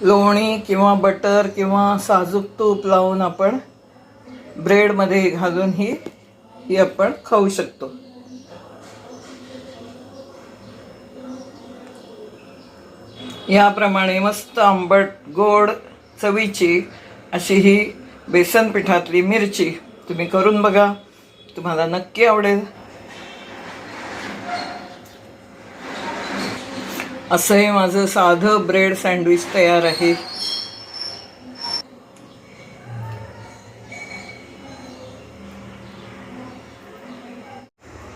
लोणी किंवा बटर किंवा साजूक तूप लावून आपण ब्रेडमध्ये घालून ही ही आपण खाऊ शकतो. याप्रमाणे मस्त आंबट गोड चवीची अशी ही बेसन पिठातली मिरची तुम्ही करून बघा. तुम्हाला नक्की आवडेल. असं हे माझं साधं ब्रेड सँडविच तयार आहे.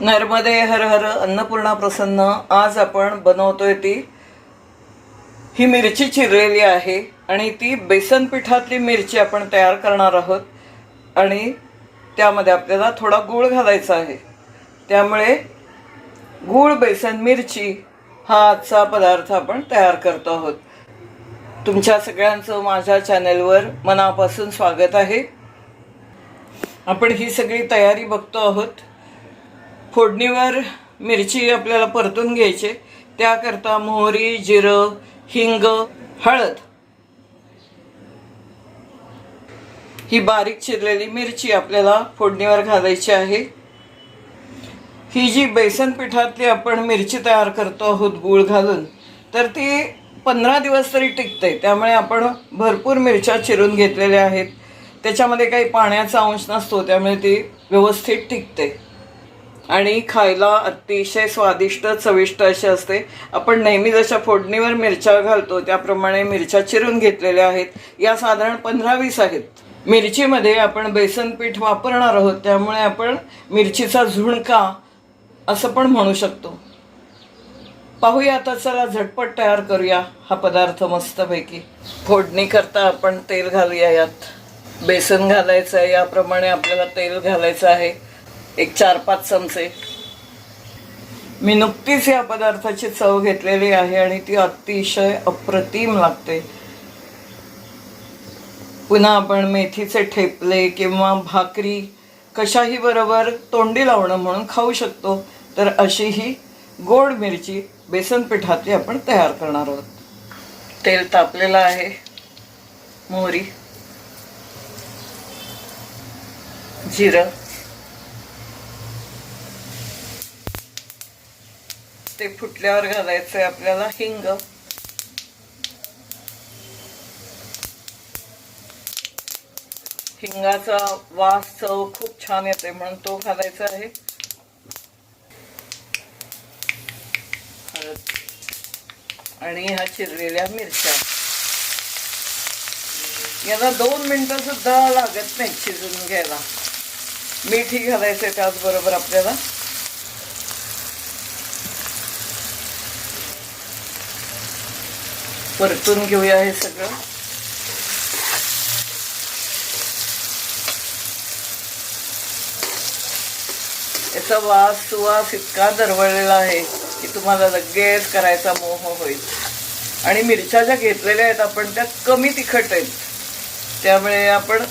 नर्मदे हर हर अन्नपूर्णा प्रसन्न. आज आपण बनवतोय ती ही मिरची चिरलेली आहे आणि ती बेसन पिठातली मिरची आपण तयार करणार आहोत. आणि त्यामध्ये आपल्याला थोडा गूळ घालायचा आहे. त्यामुळे गूळ बेसन मिरची हा आजचा पदार्थ आपण तयार करतो आहोत. तुमच्या सगळ्यांचं माझ्या चॅनेलवर मनापासून स्वागत आहे. आपण ही सगळी तयारी बघतो आहोत. फोडणीवर मिरची आपल्याला परतून घ्यायची. त्याकरता मोहरी जिरं हिंग हळद. ही बारीक चिरलेली मिरची आपल्याला फोडणीवर घालायची आहे. ही जी बेसन पिठातली आपण मिरची तयार करतो आहोत गूळ घालून तर ती पंधरा दिवस तरी टिकते. त्यामुळे आपण भरपूर मिरच्या चिरून घेतलेल्या आहेत. त्याच्यामध्ये काही पाण्याचा अंश नसतो त्यामुळे ती व्यवस्थित टिकते. आणि खायला अतिशय स्वादिष्ट चविष्ट अशी असते. आपण नेहमी जशा फोडणीवर मिरच्या घालतो त्याप्रमाणे मिरच्या चिरून घेतलेल्या आहेत. या साधारण पंधरा वीस आहेत. मिरचीमध्ये आपण बेसन पीठ वापरणार आहोत त्यामुळे आपण मिरचीचा झुणका असं पण म्हणू शकतो. पाहूया आता चला झटपट तयार करूया हा पदार्थ मस्तपैकी. फोडणी करता आपण तेल घालूया यात. बेसन घालायचं आहे याप्रमाणे आपल्याला तेल घालायचं आहे. एक चार पाच चमचे. मी नुकतीच या पदार्थाची चव घेतलेली आहे आणि ती अतिशय अप्रतिम लागते. पुन्हा आपण मेथीचे ठेपले किंवा भाकरी कशाही बरोबर तोंडी लावणं म्हणून खाऊ शकतो तर अशी ही गोड मिरची बेसन पिठातली आपण तयार करणार आहोत. तेल तापलेलं आहे मोहरी जिरं ते फुटल्यावर घालायचं आहे आपल्याला हिंग. हिंगाचा वास चव खूप छान येते म्हणून तो घालायचा आहे. आणि ह्या चिरलेल्या मिरच्या. याला दोन मिनिटं सुद्धा लागत नाही शिजून घ्यायला. मीठही घालायचंय त्याचबरोबर आपल्याला. परतून घेऊया हे सगळं. याचा वास सुवास इतका दरवळलेला आहे की तुम्हाला लगेच करायचा मोह होईल. आणि मिरच्या ज्या घेतलेल्या आहेत आपण त्या कमी तिखट आहेत. त्यामुळे आपण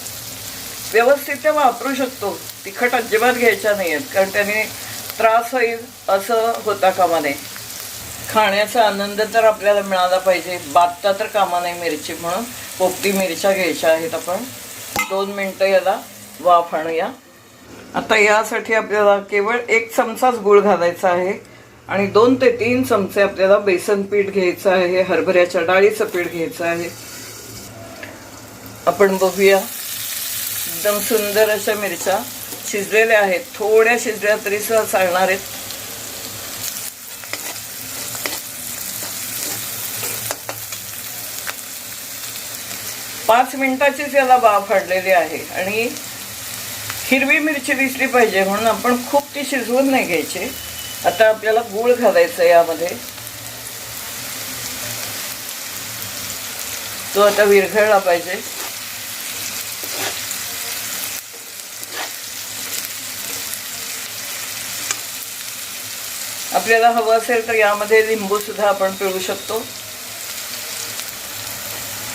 व्यवस्थित त्या वापरू शकतो. तिखट अजिबात घ्यायच्या नाही आहेत कारण त्याने त्रास होईल असं होता कामा नये. खाण्याचा आनंद तर आपल्याला मिळाला पाहिजे. बातता तर कामा नाही मिरची म्हणून. पोपटी मिरच्या घ्यायच्या आहेत आपण. दोन मिनटं याला वाफ आणूया. आता यासाठी आपल्याला केवळ एक चमचाच गूळ घालायचा आहे आणि दोन ते तीन चमचे आपल्याला बेसन पीठ घ्यायचं आहे हरभऱ्याच्या डाळीचं पीठ घ्यायचं आहे. आपण बघूया. एकदम सुंदर अशा मिरच्या शिजलेल्या आहेत. थोड्या शिजल्या तरी सुद्धा चालणार आहेत. पाच मिनिटाचीच याला बाफ फाडलेली आहे आणि हिरवी मिरची दिसली पाहिजे म्हणून आपण खूप ती शिजवून नाही घ्यायची. आता आपल्याला गूळ घालायचं यामध्ये. तो आता विरघळला पाहिजे. आपल्याला हवं असेल तर यामध्ये लिंबू सुद्धा आपण पिळू शकतो.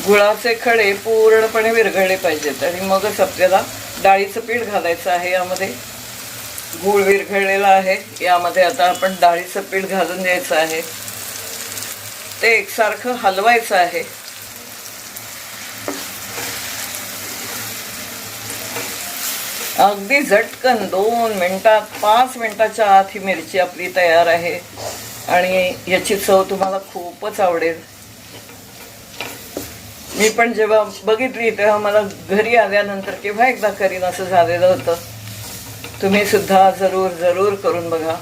गुळाचे खडे पूर्णपणे विरघळले पाहिजेत आणि मगच आपल्याला डाळीचं पीठ घालायचं आहे यामध्ये गूळ विरघळलेला आहे. यामध्ये आता आपण डाळीचं पीठ घालून द्यायचं आहे. ते एकसारखं हलवायचं आहे. अगदी झटकन दोन मिनटात पाच मिनटाच्या आत ही मिरची आपली तयार आहे. आणि याची चव तुम्हाला खूपच आवडेल. मी पण जेव्हा बघितली तेव्हा मला घरी आल्यानंतर केव्हा एकदा करीन असं झालेलं होतं. तुम्ही सुद्धा जरूर जरूर करून बघा.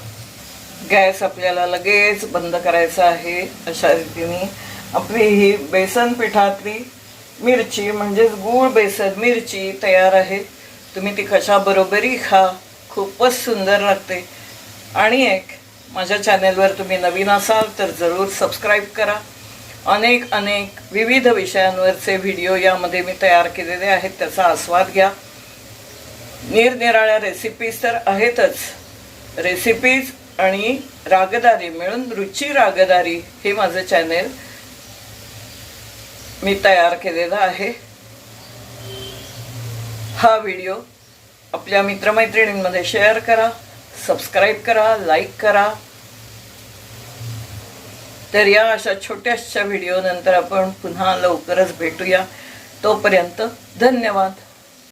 गॅस आपल्याला लगेच बंद करायचा आहे अशा रीतीने. आपली ही बेसन पिठातली मिरची म्हणजेच गूळ बेसन मिरची तयार आहे. तुम्ही ती कशाबरोबरही खा खूपच सुंदर लागते. आणि एक माझ्या चॅनेलवर तुम्ही नवीन असाल तर जरूर सबस्क्राईब करा. अनेक अनेक विविध विषयांवरचे व्हिडिओ यामध्ये मी तयार केलेले आहेत त्याचा आस्वाद घ्या. निरनिराळ्या रेसिपीज तर आहेतच. रेसिपीज आणि रागदारी मिळून रुची रागदारी हे माझं चॅनेल मी तयार केलेलं आहे. हा व्हिडिओ आपल्या मित्रमैत्रिणींमध्ये शेअर करा सबस्क्राईब करा लाईक करा. तर या अशा छोट्याशा व्हिडिओ नंतर आपण पुन्हा लवकरच भेटूया. तोपर्यंत धन्यवाद.